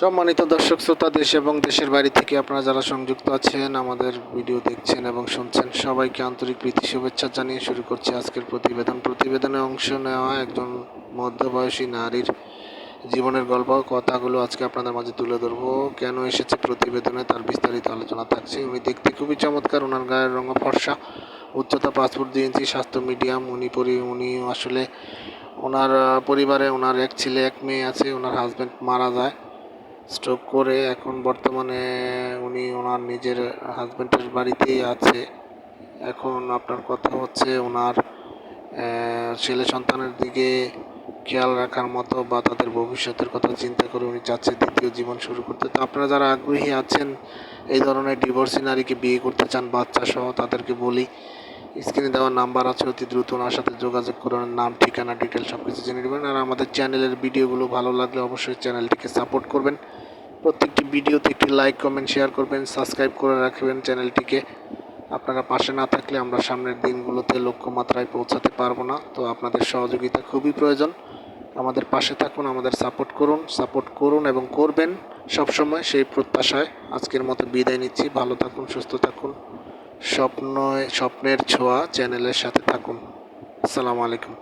সম্মানিত দর্শক শ্রোতা, দেশ এবং দেশের বাইরে থেকে আপনারা যারা সংযুক্ত আছেন, আমাদের ভিডিও দেখছেন এবং শুনছেন, সবাইকে আন্তরিক প্রীতি, শুভেচ্ছা জানিয়ে শুরু করছি আজকের প্রতিবেদন। প্রতিবেদনে অংশ নেওয়া একজন মধ্যবয়সী নারীর জীবনের গল্প, কথাগুলো আজকে আপনাদের মাঝে তুলে ধরবো। কেন এসেছে প্রতিবেদনে তার বিস্তারিত আলোচনা থাকছে। উনি দেখতে খুবই চমৎকার ওনার গায়ের রঙ ফর্সা, উচ্চতা পাসপোর্ট দুই ইঞ্চি, স্বাস্থ্য মিডিয়াম, উনি পরি, উনি আসলে ওনার পরিবারে ওনার এক ছেলে, এক মেয়ে আছে ওনার হাজব্যান্ড মারা যায়। স্ট্রোক করে এখন বর্তমানে উনি ওনার নিজের হাজব্যান্ডের বাড়িতেই আছে। এখন আপনার কথা হচ্ছে ওনার ছেলে সন্তানের দিকে খেয়াল রাখার মতো বা তাদের ভবিষ্যতের কথা চিন্তা করে উনি চাচ্ছে দ্বিতীয় জীবন শুরু করতে। তো আপনারা যারা আগ্রহী আছেন এই ধরনের ডিভোর্সি নারীকে বিয়ে করতে চান বাচ্চা সহ তাদেরকে বলি স্ক্রিনে দেওয়া নাম্বার আছে, অতি দ্রুত ওনার সাথে যোগাযোগ করুন। নাম, ঠিকানা ডিটেল সব কিছু জেনে নেবেন। আর আমাদের চ্যানেলের ভিডিওগুলো ভালো লাগলে অবশ্যই চ্যানেলটিকে সাপোর্ট করবেন। প্রত্যেকটি ভিডিওতে একটি লাইক কমেন্ট শেয়ার করবেন সাবস্ক্রাইব করে রাখবেন চ্যানেলটিকে আপনারা পাশে না থাকলে আমরা সামনের দিনগুলোতে লক্ষ্যমাত্রায় পৌঁছাতে পারব না। তো আপনাদের সহযোগিতা খুবই প্রয়োজন। আমাদের পাশে থাকুন, আমাদের সাপোর্ট করুন সাপোর্ট করুন এবং করবেন সবসময় সেই প্রত্যাশায়। আজকের মতো বিদায় নিচ্ছি। ভালো থাকুন, সুস্থ থাকুন। স্বপ্ন স্বপ্নের ছোঁয়া চ্যানেলের সাথে থাকুন। আসসালামু আলাইকুম।